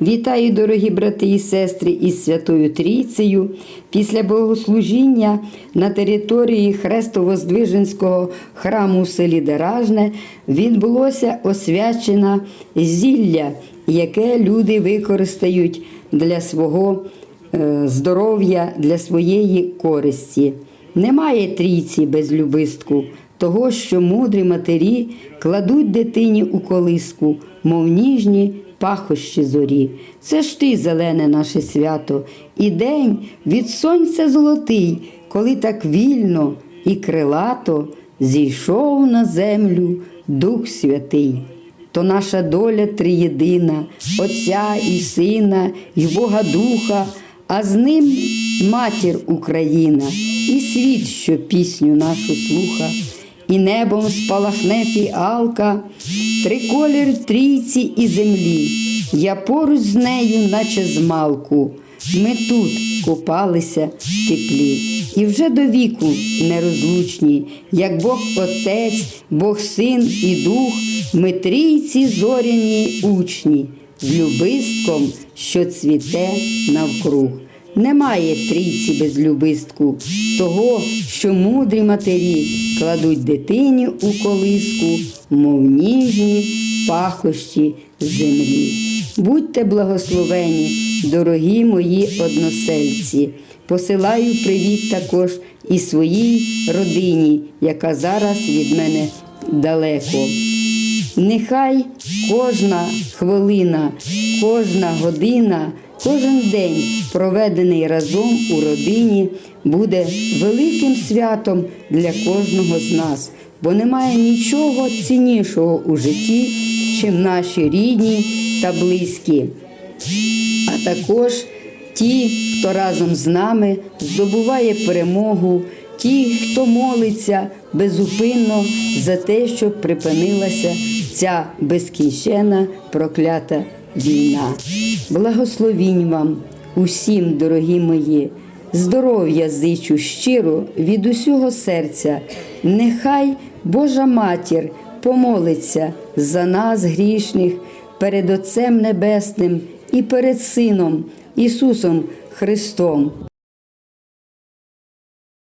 Вітаю, дорогі брати і сестри, із Святою Трійцею. Після богослужіння на території Хрестово-Здвиженського храму у селі Деражне відбулося освячена зілля, яке люди використають для свого е, здоров'я, для своєї користі. Немає трійці без любистку, того, що мудрі матері кладуть дитині у колиску, мов ніжні пахощі зорі. Це ж ти, зелене наше свято, і день від сонця золотий, коли так вільно і крилато зійшов на землю Дух Святий. То наша доля триєдина, Отця і Сина, і Бога Духа, а з ним матір Україна, і світ, що пісню нашу слуха, і небом спалахне фіалка, триколір трійці і землі. Я поруч з нею, наче змалку. Ми тут купалися в теплі, і вже до віку нерозлучні, як Бог Отець, Бог Син і Дух, ми трійці зоряні учні, з любистком, що цвіте навкруг. Немає трійці без любистку, того, що мудрі матері кладуть дитині у колиску, мов ніжні пахощі землі. Будьте благословені, дорогі мої односельці. Посилаю привіт також і своїй родині, яка зараз від мене далеко. Нехай кожна хвилина, кожна година, кожен день, проведений разом у родині, буде великим святом для кожного з нас, бо немає нічого ціннішого у житті, чим наші рідні та близькі, а також ті, хто разом з нами здобуває перемогу, ті, хто молиться безупинно за те, щоб припинилася ця безкінчена проклята війна. Благословінь вам усім, дорогі мої, здоров'я зичу щиро від усього серця. Нехай Божа матір помолиться за нас, грішних, перед Отцем Небесним і перед Сином Ісусом Христом.